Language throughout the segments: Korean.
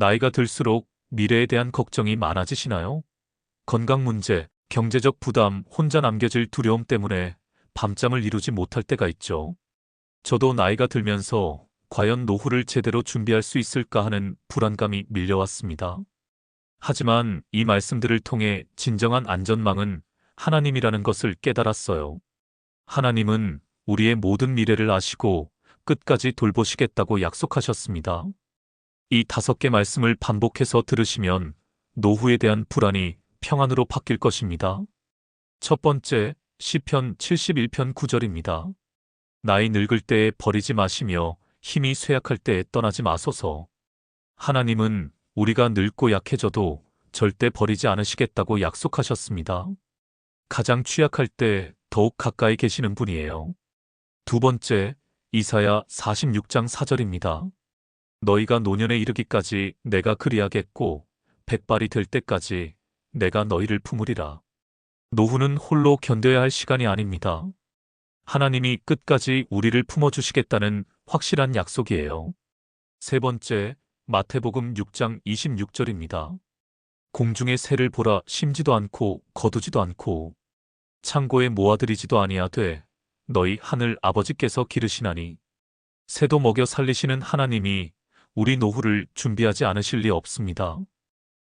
나이가 들수록 미래에 대한 걱정이 많아지시나요? 건강 문제, 경제적 부담, 혼자 남겨질 두려움 때문에 밤잠을 이루지 못할 때가 있죠. 저도 나이가 들면서 과연 노후를 제대로 준비할 수 있을까 하는 불안감이 밀려왔습니다. 하지만 이 말씀들을 통해 진정한 안전망은 하나님이라는 것을 깨달았어요. 하나님은 우리의 모든 미래를 아시고 끝까지 돌보시겠다고 약속하셨습니다. 이 다섯 개 말씀을 반복해서 들으시면 노후에 대한 불안이 평안으로 바뀔 것입니다. 첫 번째, 시편 71편 9절입니다. 나이 늙을 때에 버리지 마시며 힘이 쇠약할 때에 떠나지 마소서. 하나님은 우리가 늙고 약해져도 절대 버리지 않으시겠다고 약속하셨습니다. 가장 취약할 때 더욱 가까이 계시는 분이에요. 두 번째, 이사야 46장 4절입니다. 너희가 노년에 이르기까지 내가 그리하겠고 백발이 될 때까지 내가 너희를 품으리라. 노후는 홀로 견뎌야 할 시간이 아닙니다. 하나님이 끝까지 우리를 품어주시겠다는 확실한 약속이에요. 세 번째, 마태복음 6장 26절입니다. 공중의 새를 보라 심지도 않고 거두지도 않고 창고에 모아들이지도 아니하되 너희 하늘 아버지께서 기르시나니 새도 먹여 살리시는 하나님이 우리 노후를 준비하지 않으실 리 없습니다.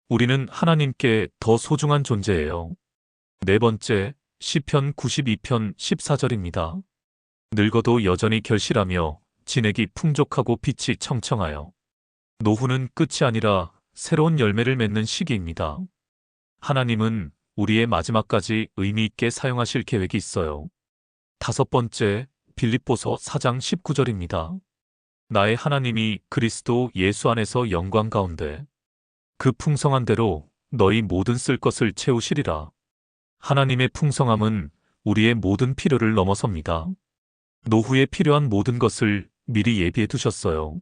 우리는 하나님께 더 소중한 존재예요. 네 번째, 시편 92편 14절입니다. 늙어도 여전히 결실하며 진액이 풍족하고 빛이 청청하여 노후는 끝이 아니라 새로운 열매를 맺는 시기입니다. 하나님은 우리의 마지막까지 의미 있게 사용하실 계획이 있어요. 다섯 번째, 빌립보서 4장 19절입니다. 나의 하나님이 그리스도 예수 안에서 영광 가운데 그 풍성한 대로 너희 모든 쓸 것을 채우시리라. 하나님의 풍성함은 우리의 모든 필요를 넘어섭니다. 노후에 필요한 모든 것을 미리 예비해 두셨어요.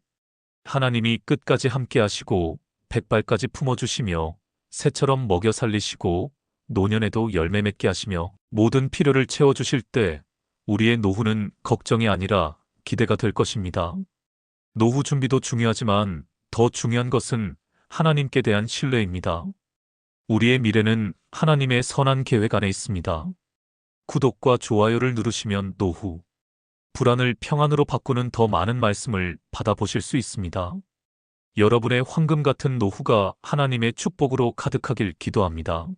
하나님이 끝까지 함께 하시고 백발까지 품어주시며 새처럼 먹여 살리시고 노년에도 열매 맺게 하시며 모든 필요를 채워주실 때 우리의 노후는 걱정이 아니라 기대가 될 것입니다. 노후 준비도 중요하지만 더 중요한 것은 하나님께 대한 신뢰입니다. 우리의 미래는 하나님의 선한 계획 안에 있습니다. 구독과 좋아요를 누르시면 노후, 불안을 평안으로 바꾸는 더 많은 말씀을 받아보실 수 있습니다. 여러분의 황금 같은 노후가 하나님의 축복으로 가득하길 기도합니다.